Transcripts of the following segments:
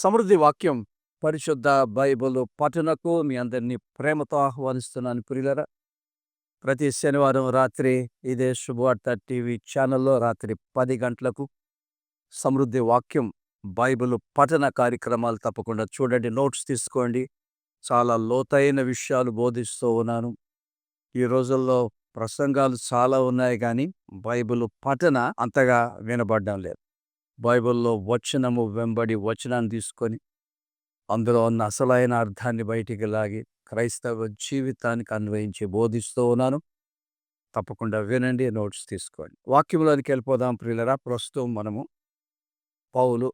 సమృద్ధి వాక్యం పరిశుద్ధ బైబుల్ పఠనకు మీ అందరినీ ప్రేమతో ఆహ్వానిస్తున్నాను ప్రియులరా. ప్రతి శనివారం రాత్రి ఇదే శుభవార్త టీవీ ఛానల్లో రాత్రి పది గంటలకు సమృద్ధి వాక్యం బైబిల్ పఠన కార్యక్రమాలు తప్పకుండా చూడండి నోట్స్ తీసుకోండి. చాలా లోతైన విషయాలు బోధిస్తూ ఉన్నాను. ఈ రోజుల్లో ప్రసంగాలు చాలా ఉన్నాయి కానీ బైబిల్ పఠన అంతగా వినబడడం లేదు. బైబిల్లో వచనము వెంబడి వచనాన్ని తీసుకొని అందులో ఉన్న అసలైన అర్థాన్ని బయటికి లాగి క్రైస్తవ జీవితానికి అన్వయించి బోధిస్తూ ఉన్నాను. తప్పకుండా వినండి నోట్స్ తీసుకోండి. వాక్యంలోనికి వెళ్ళిపోదాం ప్రియులరా. ప్రస్తుతం మనము పౌలు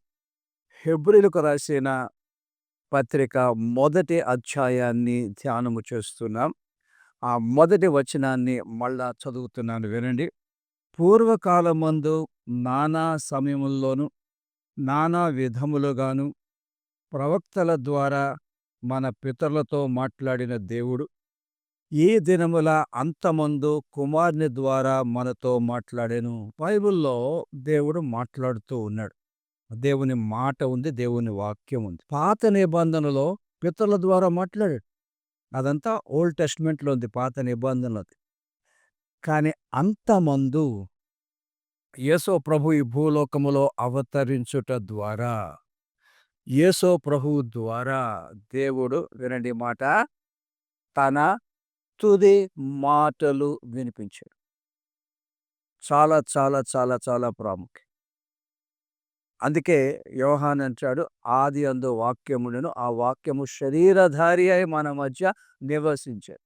హెబ్రిలకు రాసిన పత్రిక మొదటి అధ్యాయాన్ని ధ్యానము చేస్తున్నాం. ఆ మొదటి వచనాన్ని మళ్ళా చదువుతున్నాను. వినండి. పూర్వకాలమందు నానా సమయముల్లోనూ నానా విధములుగాను ప్రవక్తల ద్వారా మన పితరులతో మాట్లాడిన దేవుడు ఈ దినముల అంతమందు కుమార్ని ద్వారా మనతో మాట్లాడాను. బైబిల్లో దేవుడు మాట్లాడుతూ ఉన్నాడు. దేవుని మాట ఉంది దేవుని వాక్యం ఉంది. పాత నిబంధనలో పితరుల ద్వారా మాట్లాడాడు. అదంతా ఓల్డ్ టెస్ట్మెంట్లో ఉంది పాత నిబంధనలు కానీ అంతమందు యేసో ప్రభు ఈ భూలోకములో అవతరించుట ద్వారా యేసో ప్రభు ద్వారా దేవుడు వినండి మాట తన తుది మాటలు వినిపించాడు. చాలా చాలా చాలా చాలా ప్రాముఖ్యం. అందుకే యోహాన్ అంటాడు ఆది అందు వాక్యములను ఆ వాక్యము శరీరధారి అయి మన మధ్య నివసించాడు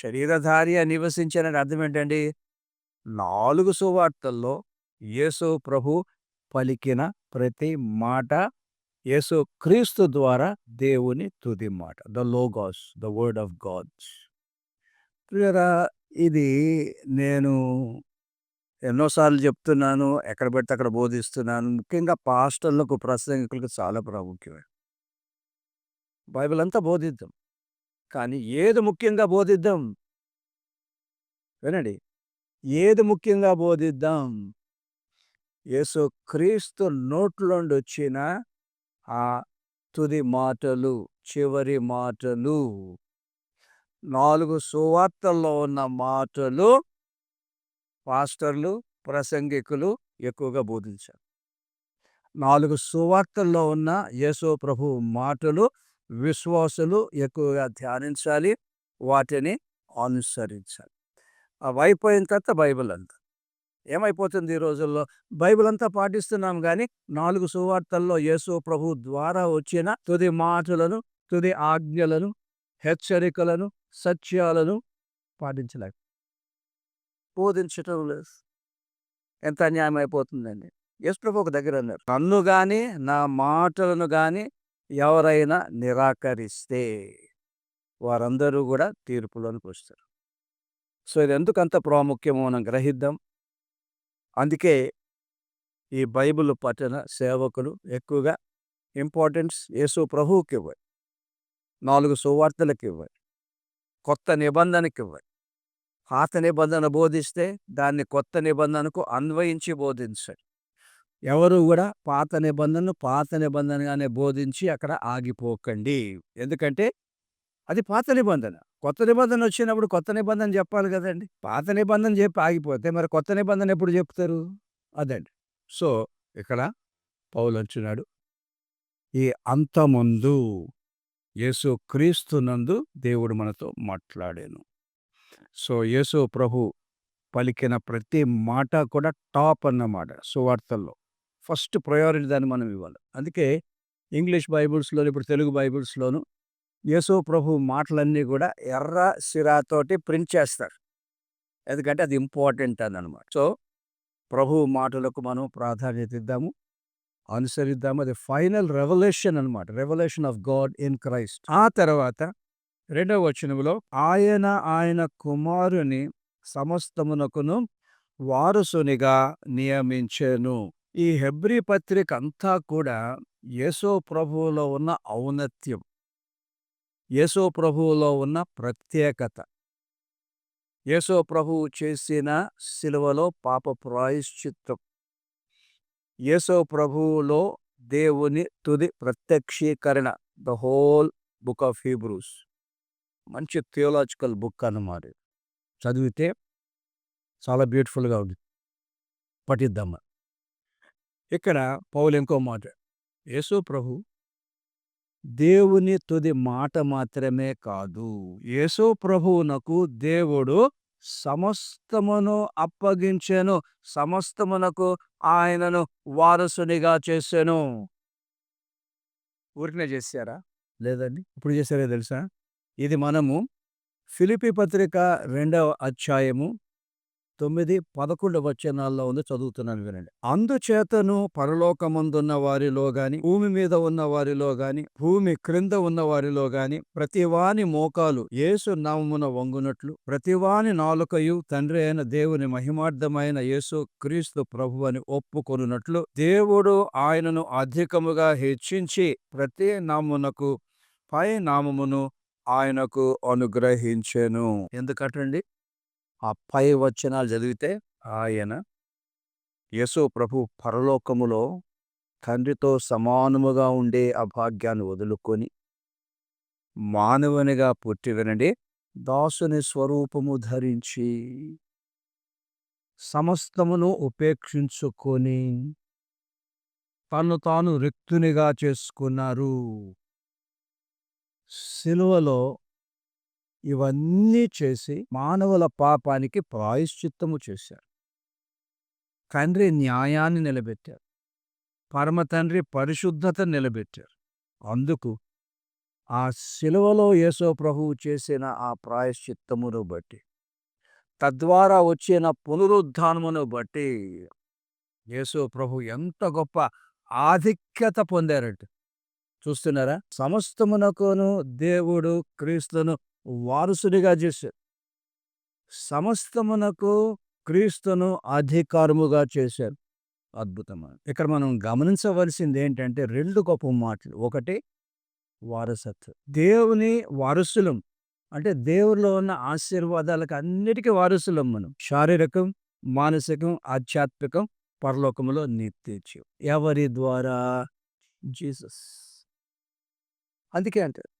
శరీరధారి అని నివసించారని అర్థం ఏంటండి నాలుగు సువార్తల్లో యేసు ప్రభు పలికిన ప్రతి మాట యేసు క్రీస్తు ద్వారా దేవుని తుది మాట. The logos the word of God's. ప్రియరా ఇది నేను ఎన్నోసార్లు చెప్తున్నాను ఎక్కడ పెడితే అక్కడ బోధిస్తున్నాను. ముఖ్యంగా పాస్టర్లకు ప్రసంగికులకు చాలా ప్రాముఖ్యమే. బైబిల్ అంతా బోధిద్దాం. కానీ ఏది ముఖ్యంగా బోధిద్దాం? వినండి. ఏది ముఖ్యంగా బోధిద్దాం? యేసు క్రీస్తు నోట్లోండి వచ్చిన ఆ తుది మాటలు చివరి మాటలు. నాలుగు సువార్తల్లో ఉన్న మాటలు పాస్టర్లు ప్రసంగికులు ఎక్కువగా బోధించారు. నాలుగు సువార్తల్లో ఉన్న యేసు ప్రభు మాటలు విశ్వాసులు ఎక్కువగా ధ్యానించాలి వాటిని అనుసరించాలి. అవి అయిపోయిన తర్వాత బైబిల్ అంతా. ఏమైపోతుంది ఈ రోజుల్లో? బైబిల్ అంతా పాటిస్తున్నాం కానీ నాలుగు సువార్తల్లో యేసు ప్రభు ద్వారా వచ్చిన తుది మాటలను తుది ఆజ్ఞలను హెచ్చరికలను సత్యాలను పాటించలేక బోధించటం లేదు. ఎంత అన్యాయం అయిపోతుందండి యేసు ప్రభు ఒక దగ్గర అన్నారు నన్ను కానీ నా మాటలను కానీ ఎవరైనా నిరాకరిస్తే వారందరూ కూడా తీర్పులోనికి వస్తారు. సో ఇది ఎందుకంత ప్రాముఖ్యమో మనం గ్రహిద్దాం. అందుకే ఈ బైబిల్ పఠన సేవకులు ఎక్కువగా ఇంపార్టెన్స్ యేసు ప్రభువుకి ఇవ్వాలి నాలుగు సువార్తలకు ఇవ్వాలి కొత్త నిబంధనకి ఇవ్వాలి పాత నిబంధన బోధిస్తే దాన్ని కొత్త నిబంధనకు అన్వయించి బోధించాలి ఎవరు కూడా పాత నిబంధనను పాత నిబంధనగానే బోధించి అక్కడ ఆగిపోకండి. ఎందుకంటే అది పాత నిబంధన. కొత్త నిబంధన వచ్చినప్పుడు కొత్త నిబంధన చెప్పాలి కదండి. పాత నిబంధన చెప్పి ఆగిపోతే మరి కొత్త నిబంధన ఎప్పుడు చెప్తారు? అదండి. సో ఇక్కడ పౌలు అంటున్నాడు ఈ అంతమందు యేసు క్రీస్తునందు దేవుడు మనతో మాట్లాడాను. సో యేసు ప్రభు పలికిన ప్రతి మాట కూడా టాప్ అన్నమాట సువార్తల్లో. ఫస్ట్ ప్రయారిటీ దాన్ని మనం ఇవ్వాలి. అందుకే ఇంగ్లీష్ బైబుల్స్లోను ఇప్పుడు తెలుగు బైబుల్స్లోను యేసు ప్రభు మాటలన్నీ కూడా ఎర్ర సిరాతోటి ప్రింట్ చేస్తారు. ఎందుకంటే అది ఇంపార్టెంట్ అని అనమాట సో ప్రభు మాటలకు మనం ప్రాధాన్యత ఇద్దాము. అనుసరిద్దాము. అది ఫైనల్ రెవల్యూషన్ అనమాట revolution of God in Christ. ఆ తర్వాత రెండవ వచనంలో ఆయన ఆయన కుమారుని సమస్తమునకును వారసునిగా నియమించెను. ఈ హెబ్రి పత్రిక అంతా కూడా యేసో ప్రభువులో ఉన్న ఔన్నత్యం. యేసో ప్రభువులో ఉన్న ప్రత్యేకత. యేసో ప్రభువు చేసిన శిలువలో పాప ప్రాయశ్చిత్తం. యేసో ప్రభువులో దేవుని తుది ప్రత్యక్షీకరణ the whole book of Hebrews. మంచి థియోలాజికల్ బుక్ అన్నమాట చదివితే చాలా బ్యూటిఫుల్గా ఉంది. పఠిద్దామా. ఇక్కడ పౌలు ఇంకో మాట యేసు ప్రభు దేవుని తుది మాట మాత్రమే కాదు. యేసు ప్రభువునకు దేవుడు సమస్తమును అప్పగించాను సమస్తమునకు ఆయనను వారసునిగా చేశాను ఊరికనే చేశారా? లేదండి. ఇప్పుడు చేశారే తెలుసా? ఇది మనము ఫిలిపి పత్రిక రెండవ అధ్యాయము తొమ్మిది పదకొండు వచనాల్లో ఉంది చదువుతున్నాను వినండి. అందుచేతను పరలోకమందున్న వారిలో గాని భూమి మీద ఉన్న వారిలో గాని భూమి క్రింద ఉన్న వారిలో గాని ప్రతివాని మోకాలు యేసు నామమున వంగునట్లు ప్రతివాని నాలుకయు తండ్రి అయిన దేవుని మహిమార్థమైన యేసు క్రీస్తు ప్రభు అని ఒప్పుకొనున్నట్లు దేవుడు ఆయనను అధికముగా హెచ్చించి ప్రతి నామునకు పై నామమును ఆయనకు అనుగ్రహించెను. ఎందుకటండి? ఆ పై వచనాలు చదివితే ఆయన యేసు ప్రభు పరలోకములో తండ్రితో సమానముగా ఉండే ఆ భాగ్యాన్ని వదులుకొని మానవునిగా పుట్టి వినండి. దాసుని స్వరూపము ధరించి సమస్తమును ఉపేక్షించుకొని తను తాను రిక్తునిగా చేసుకున్నారు. సిలువలో ఇవన్నీ చేసి మానవుల పాపానికి ప్రాయశ్చిత్తము చేశారు. తండ్రి న్యాయాన్ని నిలబెట్టారు. పరమ తండ్రి పరిశుద్ధత నిలబెట్టారు. అందుకు ఆ శిలువలో యేసో ప్రభువు చేసిన ఆ ప్రాయశ్చిత్తమును బట్టి తద్వారా వచ్చిన పునరుద్ధానమును బట్టి యేసో ప్రభు ఎంత గొప్ప ఆధిక్యత పొందారట. చూస్తున్నారా? సమస్తమునకును దేవుడు క్రీస్తును వారసుడిగా చేశారు. సమస్తమునకు క్రీస్తును అధికారముగా చేశారు. అద్భుతమైన. ఇక్కడ మనం గమనించవలసింది ఏంటంటే రెండు గొప్ప మాటలు. ఒకటి వారసత్వం. దేవుని వారసులం. అంటే దేవుల్లో ఉన్న ఆశీర్వాదాలకు అన్నిటికీ వారసులం మనం. శారీరకం మానసికం ఆధ్యాత్మికం పరలోకములో నిత్యం ఎవరి ద్వారా? జీసస్. అందుకే అంటారు.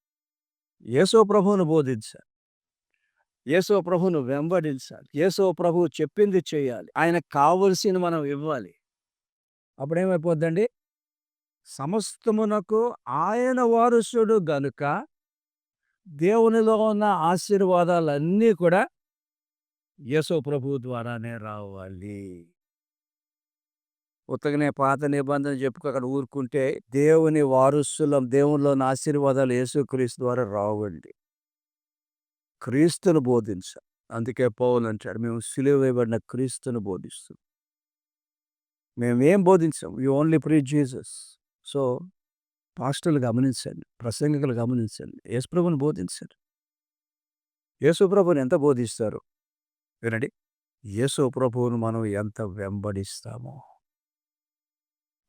యేసో ప్రభువును బోధించాలి. యేసో ప్రభువును వెంబడించాలి. యేసో ప్రభువు చెప్పింది చేయాలి. ఆయనకు కావలసింది మనం ఇవ్వాలి. అప్పుడేమైపోద్దండి? సమస్తమునకు ఆయన వారసుడు గనుక దేవునిలో ఉన్న ఆశీర్వాదాలన్నీ కూడా యేసో ప్రభు ద్వారానే రావాలి. ఉత్తగనే పాత నిబంధన చెప్పుకు అక్కడ ఊరుకుంటే దేవుని వారసులం దేవునిలోని ఆశీర్వాదాలు యేసుక్రీస్తు ద్వారా రావండి. క్రీస్తును బోధించాలి అందుకే పౌలు అంటాడు మేము సిలువ వేయబడిన క్రీస్తును బోధిస్తాం. మేమేం బోధించాం? You only preach Jesus. So పాస్టర్లు గమనించండి ప్రసంగికులు గమనించండి యేసుప్రభుని బోధించండి. యేసుప్రభుని ఎంత బోధిస్తారు? వినండి. యేసుప్రభువును మనం ఎంత వెంబడిస్తామో.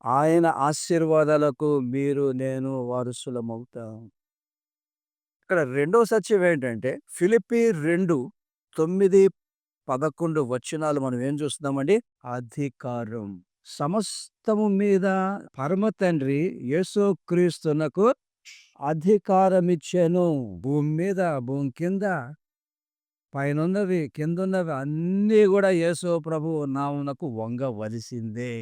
ఆయన ఆశీర్వాదాలకు మీరు నేను వారసులమవుతాం ఇక్కడ రెండో సత్యం ఏంటంటే ఫిలిపి రెండు తొమ్మిది పదకొండు వచనాలు మనం ఏం చూస్తున్నామండి? అధికారం. సమస్తము మీద పరమ తండ్రి యేసుక్రీస్తునకు అధికారం ఇచ్చాను భూమి మీద భూమి కింద పైనున్నవి కిందున్నవి అన్నీ కూడా యేసు ప్రభు నామునకు వంగవలసిందే.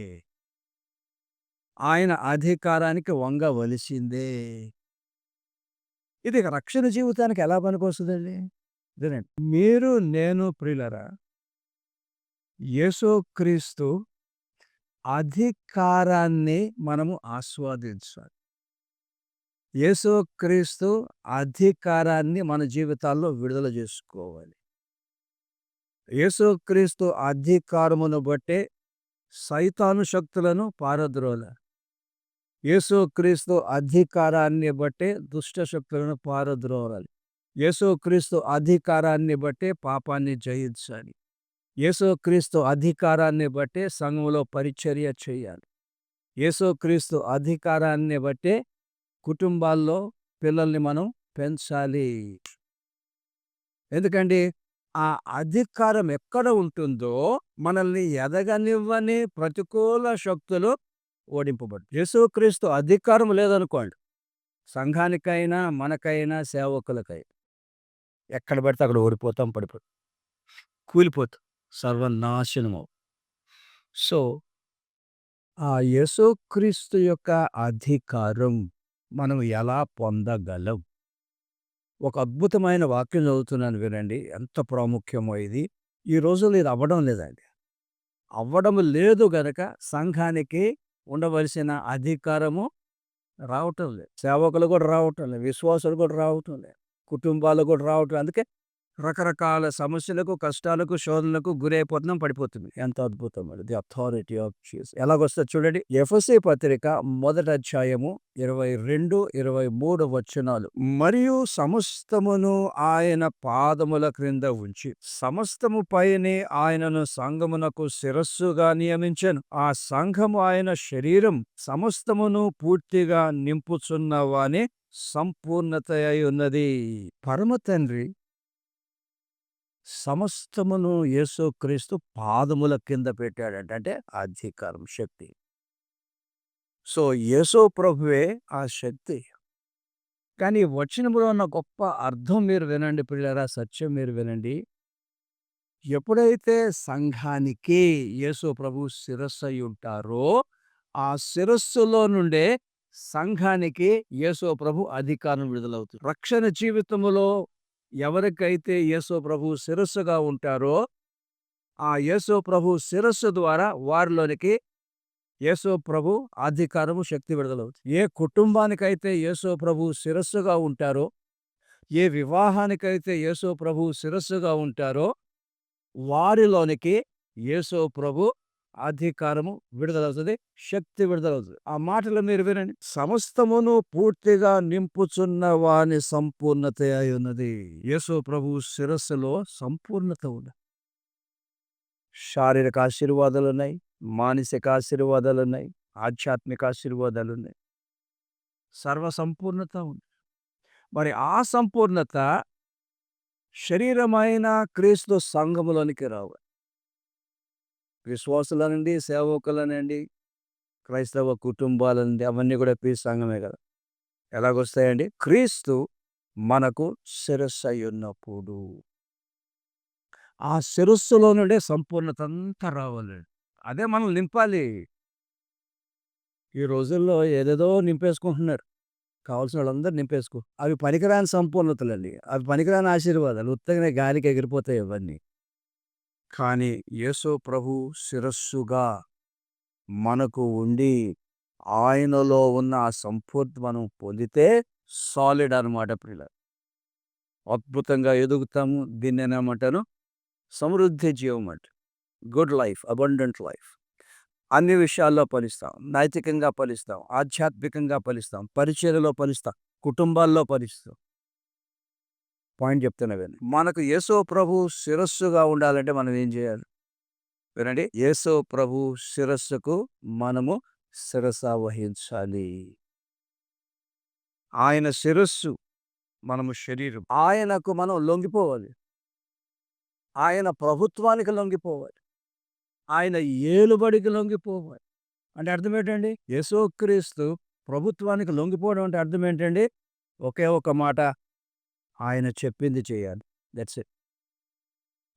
ఆయన అధికారానికి వంగవలసిందే ఇది రక్షణ జీవితానికి ఎలా పనికొస్తుందండి? ఇదేనండి. మీరు నేను ప్రియులరా యేసుక్రీస్తు అధికారాన్ని మనము ఆస్వాదించాలి. యేసుక్రీస్తు అధికారాన్ని మన జీవితాల్లో విడుదల చేసుకోవాలి. యేసుక్రీస్తు అధికారమును బట్టే సైతాను శక్తులను పారద్రోల యేసుక్రీస్తు అధికారాన్ని బట్టే దుష్ట శక్తులను పారద్రోలాలి యేసుక్రీస్తు అధికారాన్ని బట్టే పాపాన్ని జయించాలి. యేసుక్రీస్తు అధికారాన్ని బట్టే సంఘంలో పరిచర్య చేయాలి. యేసుక్రీస్తు అధికారాన్ని బట్టే కుటుంబాల్లో పిల్లల్ని మనం పెంచాలి. ఎందుకండి ఆ అధికారం ఎక్కడ ఉంటుందో మనల్ని ఎదగనివ్వని ప్రతికూల శక్తులు ఓడింపబడు యేసుక్రీస్తు అధికారం లేదనుకోండి. సంఘానికైనా మనకైనా సేవకులకై ఎక్కడ పడితే అక్కడ ఓడిపోతాం పడిపోతాం. కూలిపోతాం. సర్వనాశనమవు. సో ఆ యేసుక్రీస్తు యొక్క అధికారం మనం ఎలా పొందగలం? ఒక అద్భుతమైన వాక్యం చదువుతున్నాను వినండి. ఎంత ప్రాముఖ్యమో ఇది. ఈ రోజుల్లో ఇది అవ్వడం లేదండి. అవ్వడం లేదు గనక సంఘానికి ఉండవలసిన అధికారము రావటం లేదు. సేవకులు కూడా రావటం లేదు. విశ్వాసులు కూడా రావటం లేదు. కుటుంబాలు కూడా రావటం అందుకే రకరకాల సమస్యలకు కష్టాలకు శోధనలకు గురైపోతున్నాం పడిపోతుంది. ఎంత అద్భుతం అది ది అథారిటీ ఆఫ్ చీజ్ ఎలాగొస్తుంది చూడండి. ఎఫ్ఎస్ఏ పత్రిక మొదటి అధ్యాయము ఇరవై రెండు ఇరవై మూడు వచనాలు. మరియు సమస్తమును ఆయన పాదముల క్రింద ఉంచి సమస్తము పైనే ఆయనను సంఘమునకు శిరస్సుగా నియమించను. ఆ సంఘము ఆయన శరీరం సమస్తమును పూర్తిగా నింపుచున్నవానే సంపూర్ణత అయి ఉన్నది. పరమ తండ్రి సమస్తమును యేసుక్రీస్తు పాదముల కింద పెట్టాడంట. అంటే అధికారం శక్తి. సో యేసో ప్రభువే ఆ శక్తి. కానీ వచనంలో ఉన్న గొప్ప అర్థం మీరు వినండి పిల్లరా సత్యం మీరు వినండి. ఎప్పుడైతే సంఘానికి యేసు ప్రభు శిరస్సు అయి ఉంటారో ఆ శిరస్సులో నుండే సంఘానికి యేసు ప్రభు అధికారం విడుదలవుతుంది. రక్షణ జీవితంలో ఎవరికైతే యేసో ప్రభు శిరస్సుగా ఉంటారో ఆ యేసో ప్రభు శిరస్సు ద్వారా వారిలోనికి యేసో ప్రభు అధికారము శక్తి విడుదలవుతుంది ఏ కుటుంబానికైతే యేసో ప్రభు శిరస్సుగా ఉంటారో ఏ వివాహానికైతే యేసో ప్రభు శిరస్సుగా ఉంటారో వారిలోనికి యేసో ప్రభు అధికారము విడుదలవుతుంది శక్తి విడుదలవుతుంది. ఆ మాటలు మీరు వినండి. సమస్తమును పూర్తిగా నింపుచున్న వాని సంపూర్ణత అయి ఉన్నది. యేసు ప్రభు శిరస్సులో సంపూర్ణత ఉంది. శారీరక ఆశీర్వాదాలు ఉన్నాయి మానసిక ఆశీర్వాదాలు ఉన్నాయి ఆధ్యాత్మిక ఆశీర్వాదాలు ఉన్నాయి. సర్వ సంపూర్ణత ఉంది. మరి ఆ సంపూర్ణత శరీరమైన క్రీస్తు సంఘములోనికి రావాలి. విశ్వాసులనండి సేవకులనండి క్రైస్తవ కుటుంబాలనండి అవన్నీ కూడా క్రీస్తు సంఘమే కదా. ఎలాగొస్తాయండి? క్రీస్తు మనకు శిరస్సు అయ్యున్నప్పుడు ఉన్నప్పుడు ఆ శిరస్సులో నుండే సంపూర్ణత అంతా రావాలండి అదే మనం నింపాలి. ఈ రోజుల్లో ఏదేదో నింపేసుకుంటున్నారు. కావాల్సిన వాళ్ళందరూ నింపేసుకో. అవి పనికిరాని సంపూర్ణతలండి. అవి పనికిరాని ఆశీర్వాదాలు. ఉత్తగానే గాలికి ఎగిరిపోతాయి ఇవన్నీ కానీ యేసు ప్రభు శిరస్సుగా మనకు ఉండి ఆయనలో ఉన్న ఆ సంపూర్తి మనం పొందితే సాలిడ్ అనమాట పిల్ల అద్భుతంగా ఎదుగుతాము దీన్ని ఏమంటాను? సమృద్ధి జీవం అంట. గుడ్ లైఫ్ అబండెంట్ లైఫ్ అన్ని విషయాల్లో ఫలిస్తాం. నైతికంగా ఫలిస్తాం ఆధ్యాత్మికంగా ఫలిస్తాం పరిచయలో ఫలిస్తాం కుటుంబాల్లో ఫలిస్తాం. పాయింట్ చెప్తున్నా వినండి. మనకు యేసో ప్రభు శిరస్సుగా ఉండాలంటే మనం ఏం చేయాలి? వినండి. యేసో ప్రభు శిరస్సుకు మనము శిరస వహించాలి. ఆయన శిరస్సు మనము శరీరం. ఆయనకు మనం లొంగిపోవాలి. ఆయన ప్రభుత్వానికి లొంగిపోవాలి. ఆయన ఏలుబడికి లొంగిపోవాలి. అంటే అర్థం ఏంటండి? యేసోక్రీస్తు ప్రభుత్వానికి లొంగిపోవడం అంటే అర్థం ఏంటండి? ఒకే ఒక మాట. ఆయన చెప్పింది చేయాలి. దట్స్ ఇట్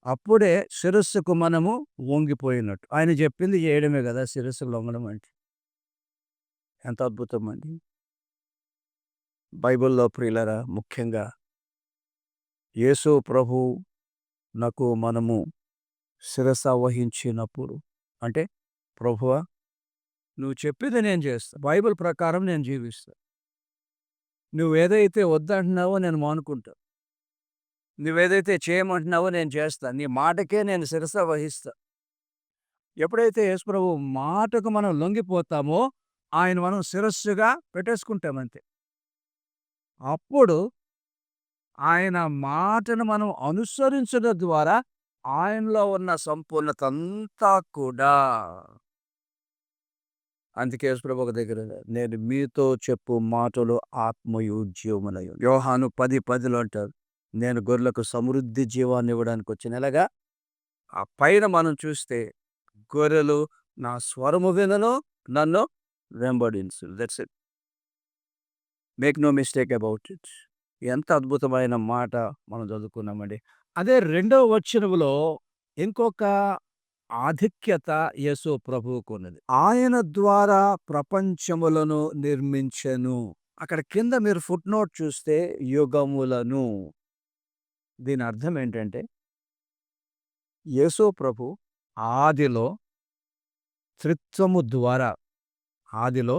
అప్పుడే శిరస్సుకు మనము వంగిపోయినట్టు. ఆయన చెప్పింది చేయడమే కదా శిరస్సు లొంగడం అంటే. ఎంత అద్భుతం అండి. బైబిల్లో ప్రియులరా ముఖ్యంగా యేసు ప్రభు నాకు మనము శిరస వహించినప్పుడు అంటే ప్రభువా నువ్వు చెప్పేది నేను చేస్తా. బైబిల్ ప్రకారం నేను జీవిస్తా. నువ్వేదైతే వద్దంటున్నావో నేను మానుకుంటా. నువ్వేదైతే చేయమంటున్నావో నేను చేస్తా. నీ మాటకే నేను శిరస వహిస్తా. ఎప్పుడైతే యేసుప్రభు మాటకు మనం లొంగిపోతామో ఆయన మనం శిరస్సుగా పెట్టేసుకుంటామంతే. అప్పుడు ఆయన మాటను మనం అనుసరించడం ద్వారా ఆయనలో ఉన్న సంపూర్ణత అంతా కూడా అందుకే యేసుప్రభు ఒక దగ్గర నేను మీతో చెప్పు మాటలు ఆత్మయు జీవమునయు యోహాను పది పదిలో అంటారు నేను గొర్రెలకు సమృద్ధి జీవాన్ని ఇవ్వడానికి వచ్చిన. ఎలాగా? ఆ పైన మనం చూస్తే గొర్రెలు నా స్వరము వినను నన్ను remembered that's it make no mistake about it ఎంత అద్భుతమైన మాట మనం చదువుకున్నామండి. అదే రెండవ వచనములో ఇంకొక ఆధిక్యత యేసు ప్రభువుకున్నది. ఆయన ద్వారా ప్రపంచములను నిర్మించెను. అక్కడ కింద మీరు ఫుట్ నోట్ చూస్తే యుగములను. దీని అర్థం ఏంటంటే యేసు ప్రభు ఆదిలో త్రిత్వము ద్వారా ఆదిలో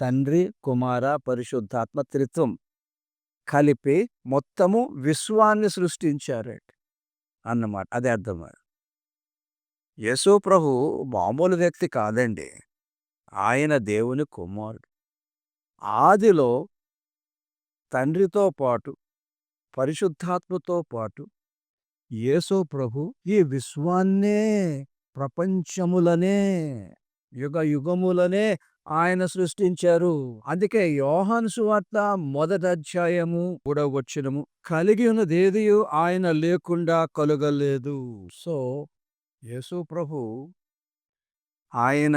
తండ్రి కుమార పరిశుద్ధాత్మ త్రిత్వం కలిపి మొత్తము విశ్వాన్ని సృష్టించారట అన్నమాట. అదే అర్థం యేసు ప్రభు మామూలు వ్యక్తి కాదండి. ఆయన దేవుని కుమారుడు. ఆదిలో తండ్రితో పాటు పరిశుద్ధాత్మతో పాటు యేసు ప్రభు ఈ విశ్వాన్నే ప్రపంచములనే యుగ యుగములనే ఆయన సృష్టించారు. అందుకే యోహాను సువార్త మొదటి అధ్యాయము మూడవ వచ్చినము కలిగి ఉన్నదేది ఆయన లేకుండా కలుగలేదు. సో యేసు ప్రభు ఆయన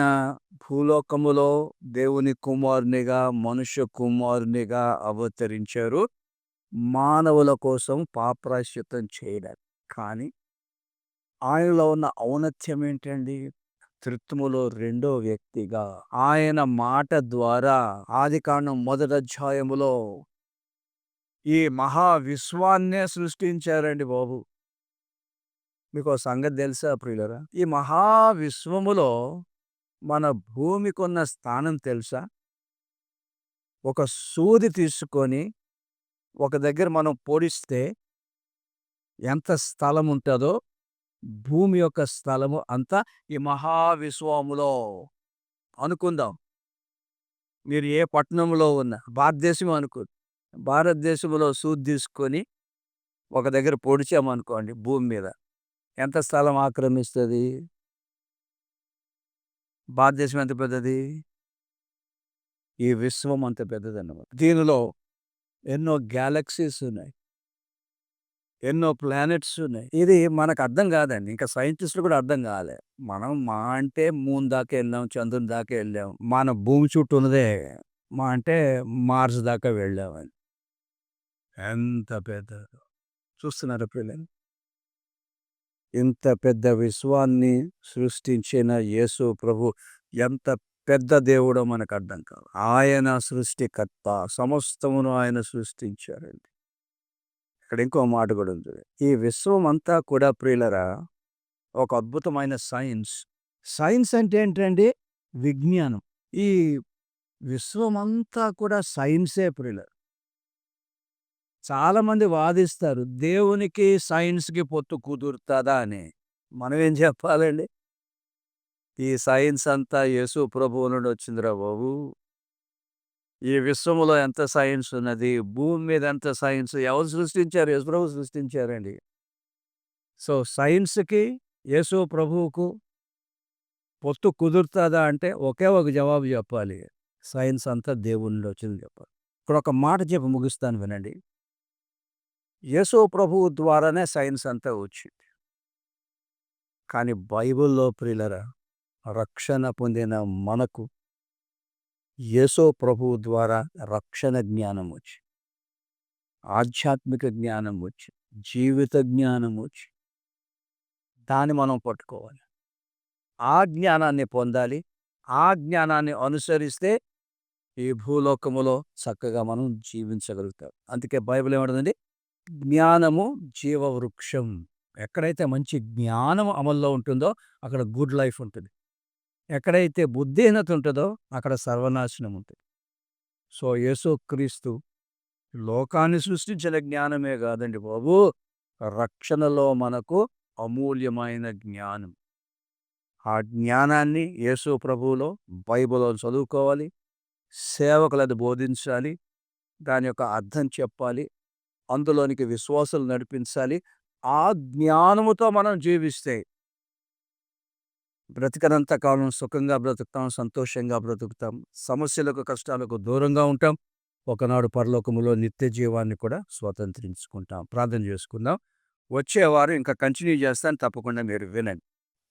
భూలోకములో దేవుని కుమారునిగా మనుష్య కుమారునిగా అవతరించారు. మానవుల కోసం పాప్రాశ్చితం చేయడానికి కానీ ఆయనలో ఉన్న ఔన్నత్యం ఏంటండి? త్రిత్వములో రెండో వ్యక్తిగా ఆయన మాట ద్వారా ఆది కాండం మొదటి అధ్యాయములో ఈ మహావిశ్వాన్నే సృష్టించారండి బాబు. మీకు సంగతి తెలుసా ప్రియులరా? ఈ మహా విశ్వములో మన భూమికున్న స్థానం తెలుసా? ఒక సూది తీసుకొని ఒక దగ్గర మనం పొడిస్తే ఎంత స్థలం ఉంటుందో భూమి యొక్క స్థలము అంతా ఈ మహావిశ్వములో. అనుకుందాం. మీరు ఏ పట్టణంలో ఉన్న భారతదేశం అనుకో భారతదేశంలో సూది తీసుకొని ఒక దగ్గర పొడిచామనుకోండి భూమి మీద. ఎంత స్థలం ఆక్రమిస్తుంది? భారతదేశం ఎంత పెద్దది? ఈ విశ్వం అంత పెద్దది అన్నమాట దీనిలో ఎన్నో గ్యాలక్సీస్ ఉన్నాయి. ఎన్నో ప్లానెట్స్ ఉన్నాయి. ఇది మనకు అర్థం కాదండి. ఇంకా సైంటిస్టులు కూడా అర్థం కాలే. మనం మా అంటే మూన్ దాకా వెళ్ళాం చంద్రుని దాకా వెళ్ళాం. మన భూమి చుట్టూ ఉన్నదే. మా అంటే మార్స్ దాకా వెళ్ళామని ఎంత పెద్ద. చూస్తున్నారు పిల్లలు? ఇంత పెద్ద విశ్వాన్ని సృష్టించిన యేసు ప్రభు ఎంత పెద్ద దేవుడో మనకు అర్థం కాదు. ఆయన సృష్టికర్త సమస్తమును ఆయన సృష్టించారండి. ఇక్కడ ఇంకో మాట కూడా ఉంది. ఈ విశ్వం అంతా కూడా ప్రియులరా ఒక అద్భుతమైన సైన్స్. సైన్స్ అంటే ఏంటండి? విజ్ఞానం. ఈ విశ్వమంతా కూడా సైన్సే ప్రియులర్. చాలామంది వాదిస్తారు దేవునికి సైన్స్కి పొత్తు కుదురుతుందా అని. మనం ఏం చెప్పాలండి? ఈ సైన్స్ అంతా యేసు ప్రభువు నుండి వచ్చిందిరా బాబు. ఈ విశ్వంలో ఎంత సైన్స్ ఉన్నది? భూమి మీద ఎంత సైన్స్? ఎవరు సృష్టించారు? యేసు ప్రభు సృష్టించారండి. సో సైన్స్కి యేసు ప్రభువుకు పొత్తు కుదురుతుందా అంటే ఒకే ఒక జవాబు చెప్పాలి. సైన్స్ అంతా దేవుని వచ్చింది చెప్పాలి. ఇక్కడ ఒక మాట చెప్పి ముగిస్తాను వినండి. యేసో ప్రభువు ద్వారానే సైన్స్ అంతా వచ్చింది. కానీ బైబిల్లో ప్రిలర రక్షణ పొందిన మనకు యేసో ప్రభువు ద్వారా రక్షణ జ్ఞానం వచ్చి ఆధ్యాత్మిక జ్ఞానం వచ్చి జీవిత జ్ఞానం వచ్చి దాన్ని మనం పట్టుకోవాలి. ఆ జ్ఞానాన్ని పొందాలి. ఆ జ్ఞానాన్ని అనుసరిస్తే ఈ భూలోకములో చక్కగా మనం జీవించగలుగుతాం. అందుకే బైబిల్ ఏమంటుందండి? జ్ఞానము జీవవృక్షం. ఎక్కడైతే మంచి జ్ఞానం అమల్లో ఉంటుందో అక్కడ గుడ్ లైఫ్ ఉంటుంది. ఎక్కడైతే బుద్ధిహీనత ఉంటుందో అక్కడ సర్వనాశనం ఉంటుంది. సో యేసుక్రీస్తు లోకాన్ని సృష్టించిన జ్ఞానమే కాదండి బాబు. రక్షణలో మనకు అమూల్యమైన జ్ఞానం. ఆ జ్ఞానాన్ని యేసు ప్రభువులో బైబిల్లో చదువుకోవాలి. సేవకులది బోధించాలి. దాని యొక్క అర్థం చెప్పాలి. అందులోనికి విశ్వాసాలు నడిపించాలి. ఆ జ్ఞానముతో మనం జీవిస్తే బ్రతికనంత కాలం సుఖంగా బ్రతుకుతాం సంతోషంగా బ్రతుకుతాం సమస్యలకు కష్టాలకు దూరంగా ఉంటాం. ఒకనాడు పరలోకములో నిత్య జీవాన్ని కూడా స్వతంత్రించుకుంటాం. ప్రార్థన చేసుకుందాం. వచ్చేవారు ఇంకా కంటిన్యూ చేస్తాను తప్పకుండా మీరు వినండి.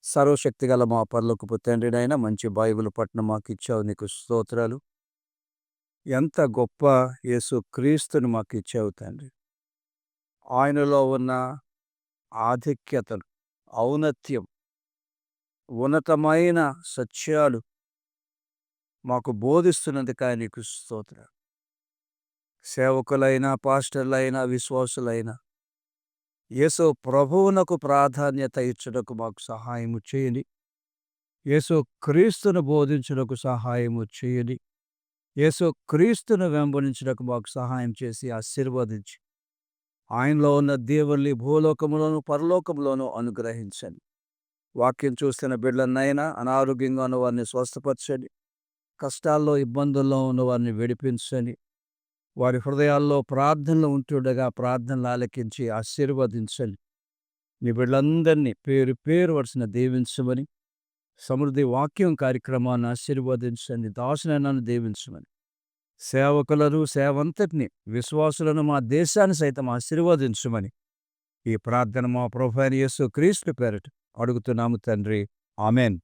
సర్వశక్తిగల మా పరలోకపు తండ్రినైనా మంచి బైబుల్ పట్నం మాకు ఇచ్చావు నీకు స్తోత్రాలు. ఎంత గొప్ప యేసు క్రీస్తుని మాకు ఇచ్చావు తండ్రి. ఆయనలో ఉన్న ఆధిక్యతలు ఔన్నత్యం ఉన్నతమైన సత్యాలు మాకు బోధిస్తున్నందుకు నీకు స్తోత్ర సేవకులైన పాస్టర్లైన విశ్వాసులైన యేసు ప్రభువునకు ప్రాధాన్యత ఇచ్చుటకు మాకు సహాయము చేయని యేసు క్రీస్తును బోధించుటకు సహాయము చేయని యేసు క్రీస్తును వెంబడించుటకు మాకు సహాయం చేసి ఆశీర్వదించి ఆయనలో ఉన్న దేవుల్ని భూలోకములోను పరలోకంలోనూ అనుగ్రహించండి. వాక్యం చూస్తున్న బిడ్డలనైనా అనారోగ్యంగా ఉన్న వారిని స్వస్థపరచండి. కష్టాల్లో ఇబ్బందుల్లో ఉన్న వారిని విడిపించండి. వారి హృదయాల్లో ప్రార్థనలు ఉంటుండగా ప్రార్థనలు ఆలకించి ఆశీర్వదించండి. మీ బిడ్డలందరినీ పేరు పేరు వరుసన దీవించమని సమృద్ధి వాక్యం కార్యక్రమాన్ని ఆశీర్వదించండి. దాసునైనాను దీవించమని. సేవకులను సేవంతటిని విశ్వాసులను మా దేశాన్ని సైతం ఆశీర్వదించమని ఈ ప్రార్థన మా ప్రొఫైన్ యేసు క్రీస్తు పేరట అడుగుతున్నాము తండ్రి. ఆమెన్.